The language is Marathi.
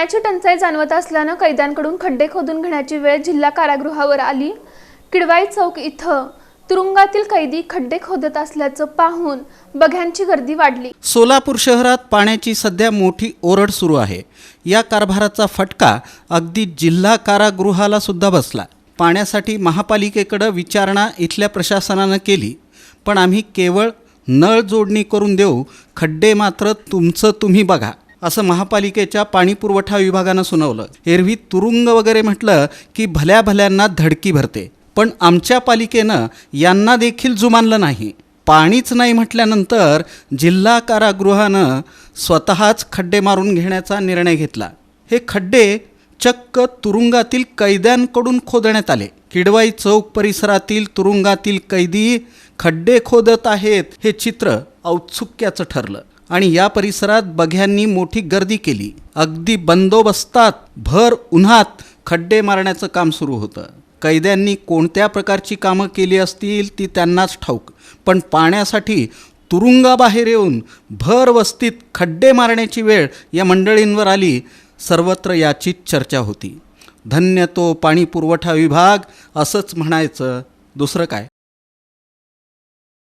पाण्याची टंचाई जाणवत असल्यानं कैद्यांकडून खड्डे खोदून घेण्याची वेळ जिल्हा कारागृहावर आली. किडवाई चौक इथं तुरुंगातील कैदी खड्डे खोदत असल्याचं पाहून बघ्यांची गर्दी वाढली. सोलापूर शहरात पाण्याची सध्या मोठी ओरड सुरू आहे. या कारभाराचा फटका अगदी जिल्हा कारागृहाला सुद्धा बसला. पाण्यासाठी महापालिकेकडं विचारणा इथल्या प्रशासनानं केली. पण आम्ही केवळ नळ जोडणी करून देऊ. खड्डे मात्र तुमचं तुम्ही बघा. असं महापालिकेच्या पाणीपुरवठा विभागानं सुनावलं. एरवी तुरुंग वगैरे म्हटलं की भल्या भल्यांना धडकी भरते. पण आमच्या पालिकेनं यांना देखील जुमानलं नाही. पाणीच नाही म्हटल्यानंतर जिल्हा कारागृहानं स्वतःच खड्डे मारून घेण्याचा निर्णय घेतला. हे खड्डे चक्क तुरुंगातील कैद्यांकडून खोदण्यात आले. किडवाई चौक परिसरातील तुरुंगातील कैदी खड्डे खोदत आहेत हे चित्र औत्सुक्याचं ठरलं. आणि या परिसरात बघ्यांनी मोठी गर्दी केली. अगदी बंदोबस्तात भर उन्हात खड्डे मारण्याचं काम सुरू होतं. कैद्यांनी कोणत्या प्रकारची कामं केली असतील ती त्यांनाच ठाऊक. पण पाण्यासाठी तुरुंगाबाहेर येऊन भर वस्तीत खड्डे मारण्याची वेळ या मंडळींवर आली सर्वत्र याचीच चर्चा होती. धन्य तो पाणी पुरवठा विभाग असंच म्हणायचं. दुसरं काय?